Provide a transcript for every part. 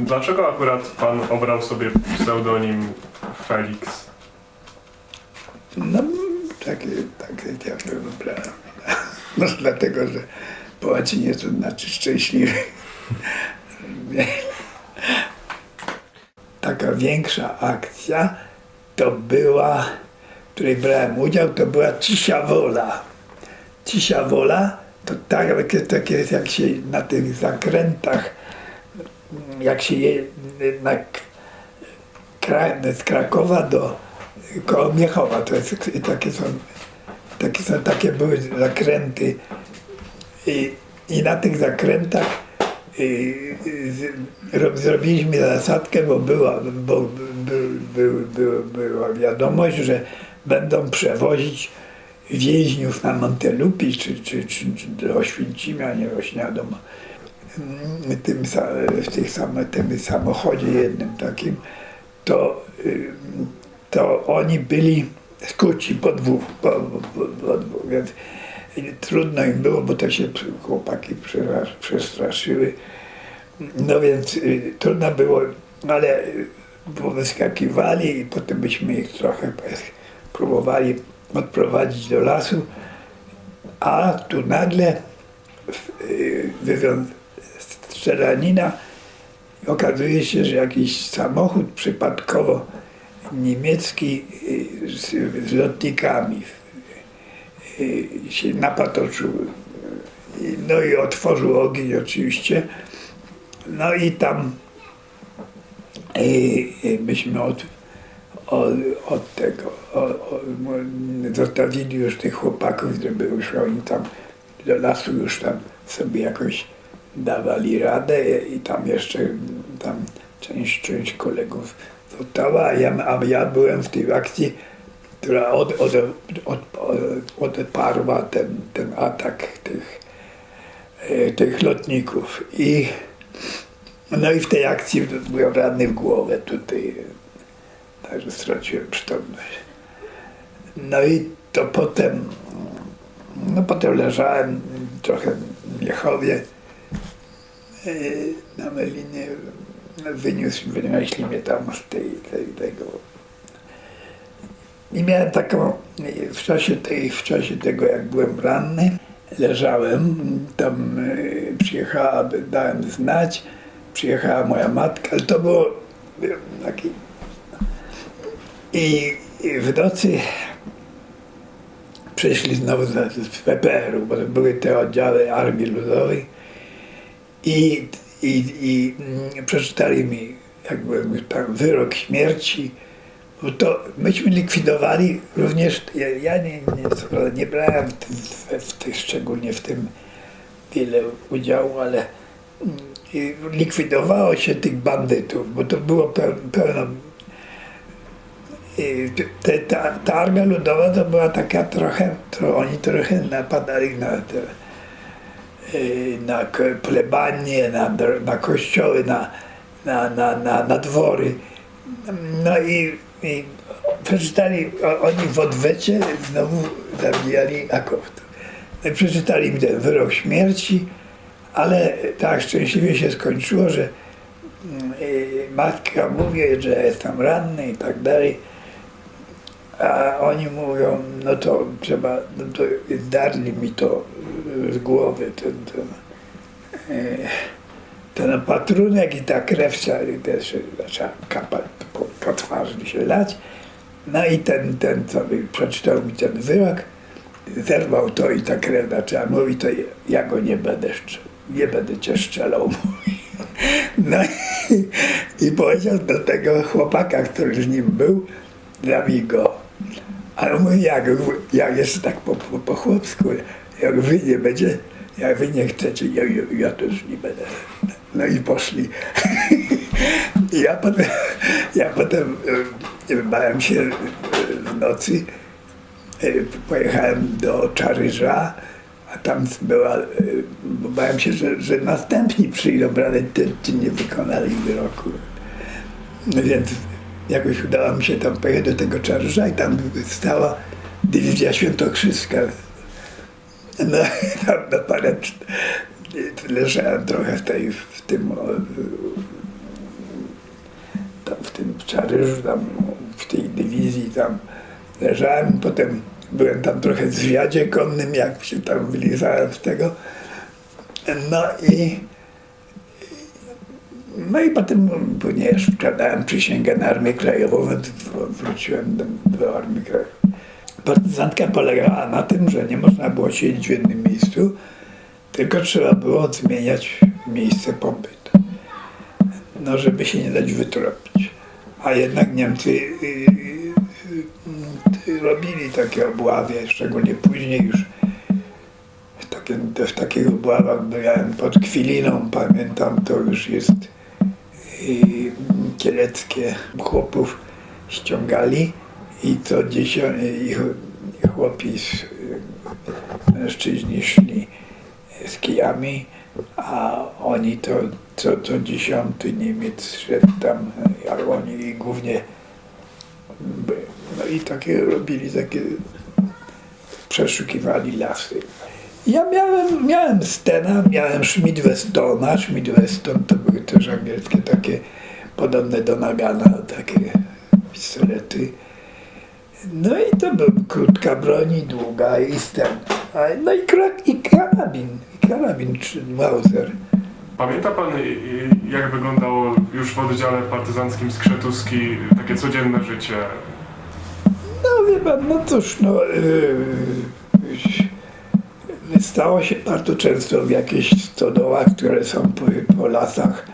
Dlaczego akurat pan obrał sobie pseudonim Felix? No, takie, takie ja to wybrałem. No, dlatego, że po łacinie to znaczy szczęśliwy. Taka większa akcja to była, w której brałem udział, to była Cisia Wola. Cisia Wola to tak, takie, takie jak się na tych zakrętach, jak się je na, z Krakowa do koło Miechowa. To jest, takie, są, takie są takie były zakręty i, i na tych zakrętach y, z, ro- zrobiliśmy zasadkę, bo była, bo by, by, by, była wiadomość, że będą przewozić więźniów na Montelupi czy, czy, czy, czy do Oświęcimia, nie nie wiadomo. Tym, w tych sam, tym samochodzie jednym takim, to, y, to oni byli skuci po dwóch, po, po, po dwóch, więc trudno im było, bo to się chłopaki przestraszyły. No więc y, trudno było, ale wyskakiwali i potem byśmy ich trochę próbowali odprowadzić do lasu, a tu nagle y, wywią- strzelanina okazuje się, że jakiś samochód przypadkowo niemiecki y, z, z lotnikami y, się napatoczył. No i otworzył ogień oczywiście. No i tam y, y, myśmy od, od, od tego zostawili już tych chłopaków, żeby już oni tam do lasu już tam sobie jakoś dawali radę i tam jeszcze tam część, część kolegów została, a ja, a ja byłem w tej akcji, która od, od, od, od, odparła ten, ten atak tych, e, tych lotników. I, no i w tej akcji byłem ranny w głowę tutaj, także straciłem przytomność. No i to potem, no potem leżałem trochę w Miechowie, na Melinie, wyniósł, wynieśli mnie tam z tej, tej, tego. I miałem taką, w czasie, tej, w czasie tego, jak byłem ranny, leżałem, tam e, przyjechała, dałem znać, przyjechała moja matka, ale to było e, taki... I, i w nocy przyszli znowu z, PPR-u, bo były te oddziały Armii Ludowej i, i, i mm, przeczytali mi jakby tam wyrok śmierci, bo to myśmy likwidowali również, ja, ja nie, nie, nie brałem w, tym, w, w szczególnie w tym wiele udziału, ale mm, likwidowało się tych bandytów, bo to było peł- pełno ta, ta armia ludowa to była taka trochę, to oni trochę napadali na te, na k- plebanie, na, na kościoły, na, na, na, na, na dwory. No i, i przeczytali, oni w odwecie znowu zabijali akord. No przeczytali mi ten wyrok śmierci, ale tak szczęśliwie się skończyło, że y, matka mówi, że jestem ranny i tak dalej. A oni mówią, no to trzeba, no to zdarli mi to z głowy, ten, ten, e, ten opatrunek i ta krew też zaczęła kapać po, po twarzy się lać. No i ten, ten, co mi przeczytał mi ten wyrok, zerwał to i ta krew zaczęła mówić, to ja go nie będę, nie będę cię strzelał, mówi. No i, i powiedział do tego chłopaka, który z nim był, zabij go. Ale mówi, jak, jak jeszcze tak po, po, po chłopsku, jak wy nie będzie, jak wy nie chcecie, ja, ja, ja też nie będę. No i poszli. Ja potem, ja potem e, bałem się e, w nocy, e, pojechałem do Czaryża, a tam była, bo bałem się, że, że następni przyjdą, ale ci, nie wykonali wyroku. No więc jakoś udało mi się tam pojechać do tego Czarża i tam stała dywizja świętokrzyska. No tam na parę leżałem trochę w, tej, w tym o, Czaryżu, tam w tej dywizji tam leżałem, potem byłem tam trochę w zwiadzie konnym, jak się tam wylizałem z tego. No i no i potem, ponieważ składałem przysięgę na Armię Krajową, w- wróciłem do, do Armii Krajowej. Partyzantka polegała na tym, że nie można było siedzieć w jednym miejscu, tylko trzeba było zmieniać miejsce pobytu. No, żeby się nie dać wytropić. A jednak Niemcy y, y, y, robili takie obławy, szczególnie później już w, w takich obławach byłem pod Kwiliną, pamiętam, to już jest kieleckie chłopów ściągali i to dziesio- i ch- i chłopi, z, mężczyźni szli z kijami, a oni to co, co dziesiąty Niemiec szedł tam, a oni głównie no i takie robili takie przeszukiwali lasy. Ja miałem, miałem Stena, miałem Schmidt-Westona. Schmidt-Weston to były też angielskie takie podobne do Nagana, takie pistolety. No i to był krótka broń i długa i Sten. A- No i, kra- i karabin, i karabin czy Mauser. Pamięta pan, y, y, jak wyglądało już w oddziale partyzanckim Skrzetuski takie codzienne życie? No wie pan, no cóż, no yy, stało się bardzo często w jakichś stodołach, które są po, po lasach.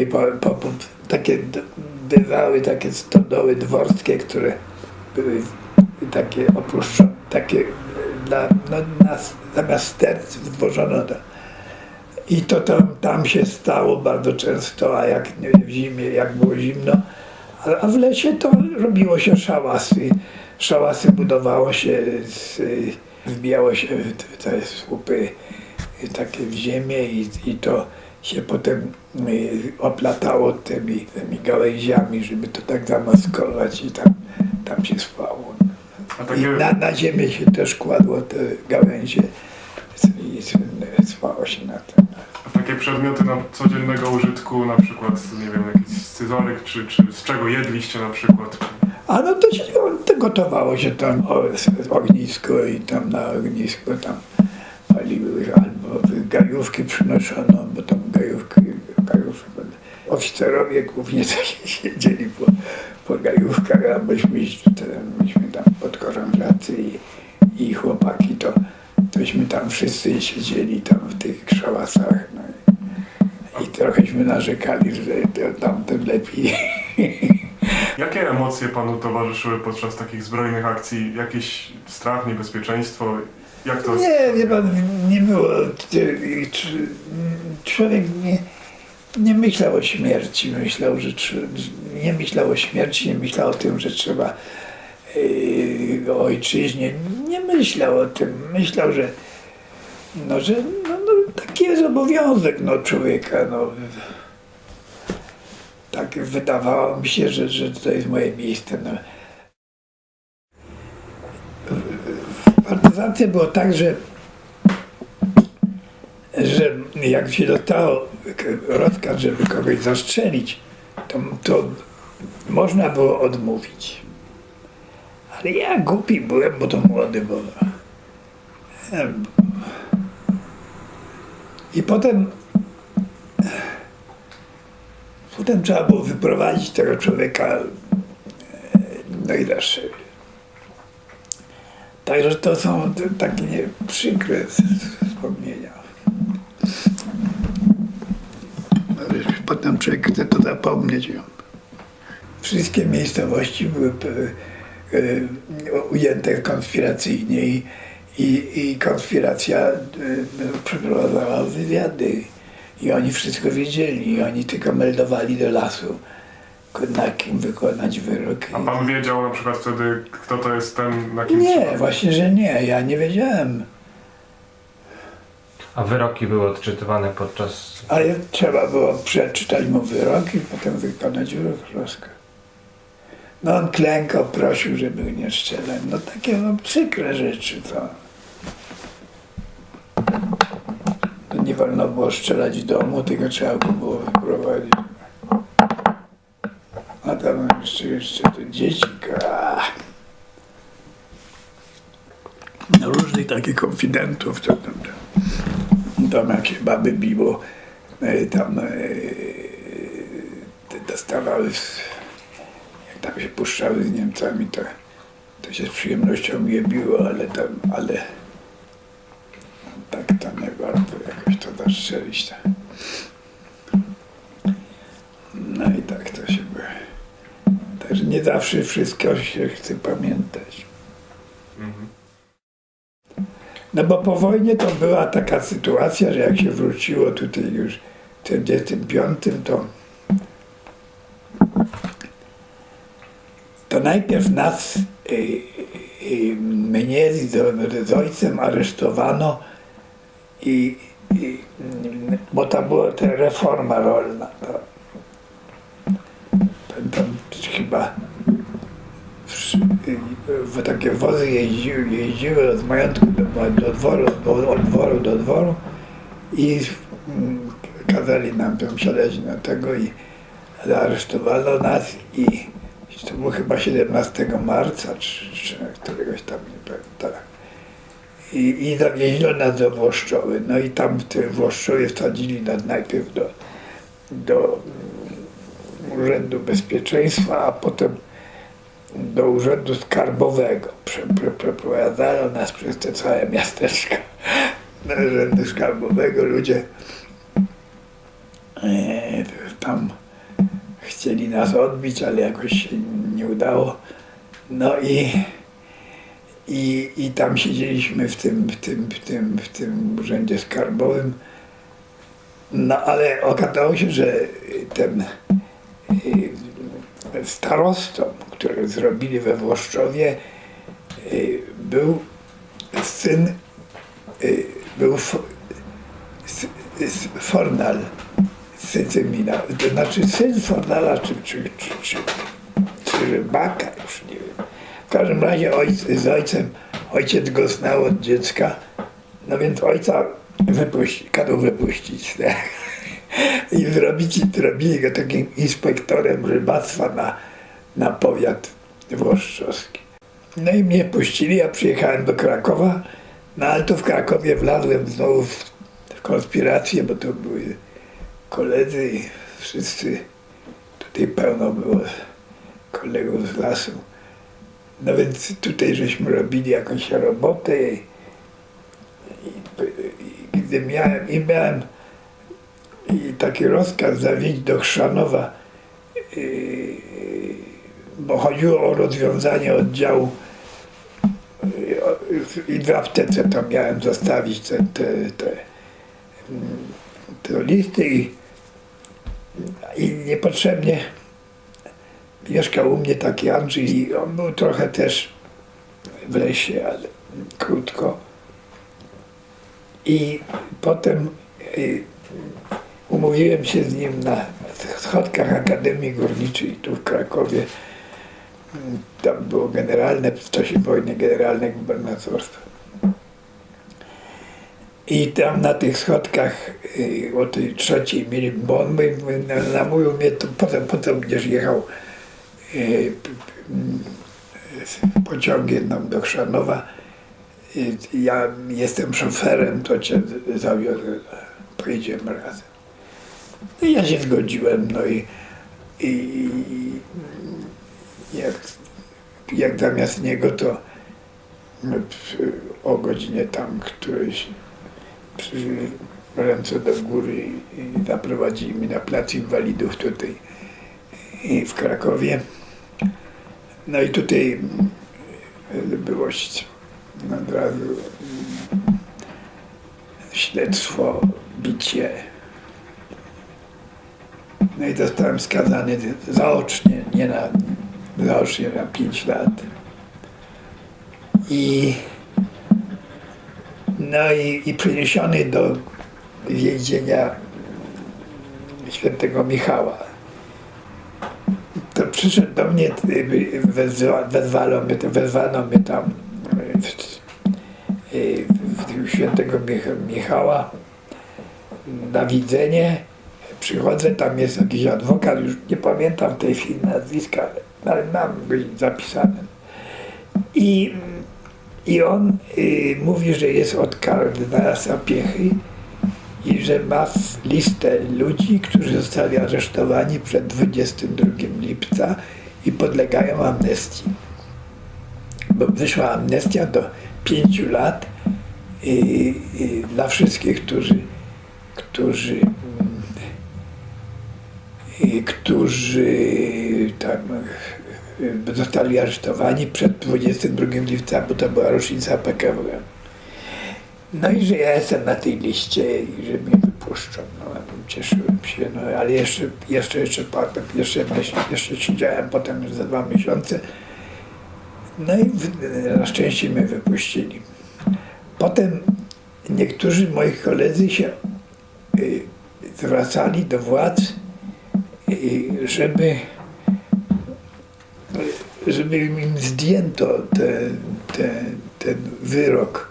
I po, po, po, takie bywały takie stodoły dworskie, które były takie opuszczone, takie dla, no, na, zamiast sterc wdwożono to. I to tam, tam się stało bardzo często, a jak nie, w zimie, jak było zimno, a, a w lesie to robiło się szałasy. Szałasy budowało się, z, wbijało się te słupy takie w ziemię i, i to się potem y, oplatało tymi, tymi gałęziami, żeby to tak zamaskować i tam, tam się spało. I na, na ziemię się też kładło te gałęzie i spało się na tym. a takie przedmioty na codziennego użytku, na przykład, nie wiem, jakiś scyzoryk, czy, czy z czego jedliście na przykład? A no to się to gotowało się tam o, ognisko i tam na ognisko tam paliły albo gajówki przynoszono, bo tam gajówki, gajówki oficerowie głównie to się siedzieli po, po gajówkach, a myśmy, tam podkorążacy i, i chłopaki to tośmy tam wszyscy siedzieli tam w tych szałasach. No. i- I trochęśmy narzekali, że to tamten lepiej. Jakie emocje panu towarzyszyły podczas takich zbrojnych akcji? Jakiś strach, niebezpieczeństwo? Jak to... Nie, pan, nie było. Człowiek nie, nie myślał o śmierci. Myślał, że nie myślał o śmierci, nie myślał o tym, że trzeba yy, o ojczyźnie. Nie myślał o tym. Myślał, że no, że no, no, taki jest obowiązek no, człowieka. No. Tak wydawało mi się, że, że to jest moje miejsce. No. w partyzance było tak, że, że jak się dostało rozkaz, żeby kogoś zastrzelić, to, to można było odmówić. Ale ja głupi byłem, bo to młody byłem. Em. I potem potem trzeba było wyprowadzić tego człowieka no i też Także to są takie przykre wspomnienia. Potem człowiek chce to zapomnieć. Wszystkie miejscowości były e, e, ujęte konspiracyjnie i, i, i konspiracja e, przeprowadzała wywiady. I oni wszystko wiedzieli. I oni tylko meldowali do lasu, na kim wykonać wyrok. A pan wiedział na przykład wtedy, kto to jest ten, na kim Nie, trzeba... właśnie, że nie. Ja nie wiedziałem. A wyroki były odczytywane podczas. Ale trzeba było przeczytać mu wyrok i potem wykonać wyrok rozkaz. No on klękał, prosił, żeby nie strzelać. No takie no, przykre rzeczy to. to. Nie wolno było strzelać w domu, tylko trzeba było wyprowadzić. A to jeszcze, jeszcze to dzieci. No, różnych takich konfidentów, to tam, tam jak się baby biło, e, tam e, dostawały, z- jak tam się puszczały z Niemcami, to, to się z przyjemnością je biło, ale tam, ale tak to nie warto jakoś to zastrzelić. Tak. No i tak to się było. Także nie zawsze wszystko się chce pamiętać. Mhm. No bo po wojnie to była taka sytuacja, że jak się wróciło tutaj już w 45, to to najpierw nas, y, y, mnie z, z ojcem aresztowano i, i bo tam była ta reforma rolna. To, chyba w, takie wozy jeździły, jeździły od majątku do, do dworu, od dworu do dworu i mm, kazali nam tam siadać na tego i zaaresztowano nas i to było chyba 17 marca czy, czy któregoś tam nie pamiętam. I, I zawieziono nas do Włoszczowy. No i tam w tym Włoszczowie wsadzili nas najpierw do, do Urzędu Bezpieczeństwa, a potem do Urzędu Skarbowego. Prze- prze- Przeprowadzano nas przez te całe miasteczko do Urzędu Skarbowego. Ludzie e, tam chcieli nas odbić, ale jakoś się nie udało. No i, i, i tam siedzieliśmy w tym, w tym, w tym, w tym Urzędzie Skarbowym. No ale okazało się, że ten y, starostą, który zrobili we Włoszczowie, y, był syn, y, był Fornal, syn Zemina, to znaczy syn Fornala, czy, czy, czy, czy, czy Rybaka, już nie wiem. W każdym razie ojc, z ojcem, ojciec go znał od dziecka, no więc ojca wypuści, kazał wypuścić. Tak? I zrobić, zrobili go takim inspektorem rybactwa na, na powiat włoszczowski. No i mnie puścili, ja przyjechałem do Krakowa, no ale tu w Krakowie wlazłem znowu w, konspirację, bo to były koledzy i wszyscy, tutaj pełno było kolegów z lasu. No więc tutaj żeśmy robili jakąś robotę i, i, i gdy miałem, i miałem i taki rozkaz zawieźć do Chrzanowa, yy, bo chodziło o rozwiązanie oddziału i w aptece to miałem zostawić te, te, te, te listy i, i niepotrzebnie mieszkał u mnie taki Andrzej i on był trochę też w lesie, ale krótko. I potem umówiłem się z nim na schodkach Akademii Górniczej tu w Krakowie. Tam było generalne, w czasie wojny generalne gubernatorstwo. I tam na tych schodkach y, o tej trzeciej mieli, bo on na- namówił mnie, potem, potem będziesz jechał y, z pociągiem tam do Chrzanowa. Ja jestem szoferem, to cię zawiozę, pojedziemy razem. No ja się zgodziłem, no i, i jak, jak zamiast niego to o godzinie tam któryś ręce do góry i, zaprowadzili mnie na plac inwalidów tutaj w Krakowie. No i tutaj było ś- od razu mm, śledztwo, bicie. No i zostałem skazany zaocznie, nie na, zaocznie na 5 lat. I no i, i przeniesiony do więzienia świętego Michała. To przyszedł do mnie, wezwa, wezwano, mnie, wezwano mnie tam y, w, świętego Mich- Michała na widzenie przychodzę, tam jest jakiś adwokat, już nie pamiętam tej chwili nazwiska, ale mam być zapisane. I, i on y, mówi, że jest od kardynała Sapiechy i że ma listę ludzi, którzy zostali aresztowani przed 22 lipca i podlegają amnestii. Bo wyszła amnestia do pięciu lat i, i dla wszystkich, którzy, którzy, i, którzy tam y, zostali aresztowani przed 22 lipca, bo to była rocznica PKW. No i że ja jestem na tej liście i że mnie wypuszczą. No, cieszyłem się, no ale jeszcze, jeszcze, jeszcze, potem, jeszcze, jeszcze siedziałem potem za dwa miesiące. No i na szczęście mnie wypuścili. Potem niektórzy moi koledzy się y, zwracali do władz, y, żeby, żeby im zdjęto te, te, ten wyrok.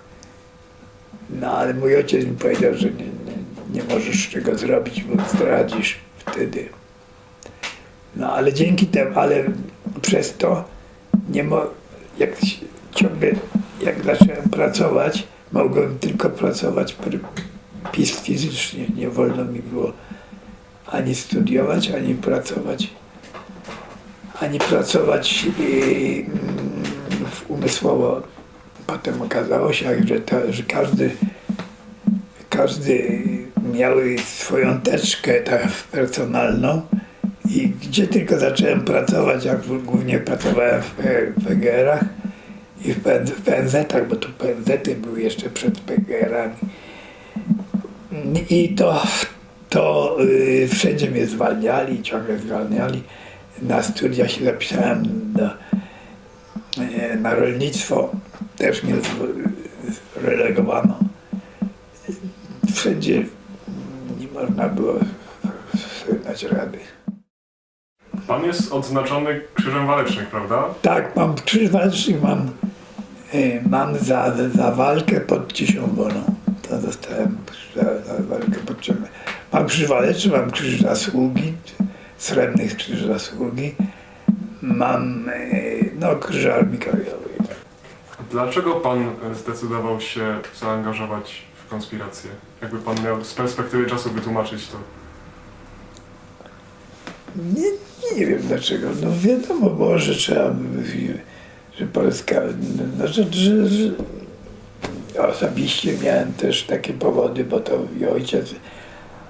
No ale mój ojciec mi powiedział, że nie, nie, nie możesz tego zrobić, bo zdradzisz wtedy. No ale dzięki temu, ale przez to nie mo, jak ciągle, jak zacząłem pracować, mogłem tylko pracować pr- pis fizycznie, nie wolno mi było ani studiować, ani pracować, ani pracować i, umysłowo. Potem okazało się, że, to, że każdy, każdy miał swoją teczkę tak, personalną i gdzie tylko zacząłem pracować, jak głównie pracowałem w, w PGR-ach i w w PNZ-ach, bo to PNZ-y były jeszcze przed PGR-ami. I to, to y, wszędzie mnie zwalniali, ciągle zwalniali. Na studia się zapisałem do, e, na rolnictwo, też mnie relegowano. Wszędzie nie można było dać rady. Pan jest odznaczony Krzyżem Walecznych, prawda? Tak, mam krzyż walczny, mam, e, mam za, za walkę pod Cisią Wolą. To dostałem za, za walkę pod czym. Mam krzyż waleczny, mam krzyż zasługi, srebrny krzyż zasługi. Mam e, no, krzyż Armii Krajowej. Dlaczego pan e, zdecydował się zaangażować w konspirację? Jakby pan miał z perspektywy czasu wytłumaczyć to. Nie, nie wiem dlaczego. No wiadomo było, że trzeba, że Polska, no, że, że, że osobiście miałem też takie powody, bo to i ojciec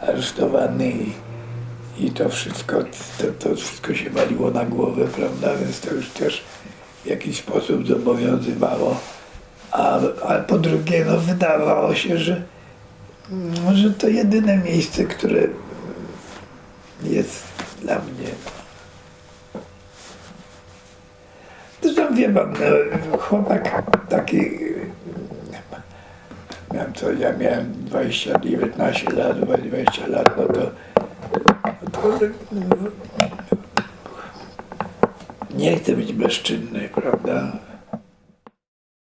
aresztowany i, i to wszystko, to, to wszystko się waliło na głowę, prawda, więc to już też w jakiś sposób zobowiązywało. A, a po drugie, no wydawało się, że, no, że to jedyne miejsce, które jest dla mnie. Zresztą wie pan, no, chłopak taki, miałem co, ja miałem 20, 19 lat, 20 lat, no to, no, nie chcę być bezczynny, prawda?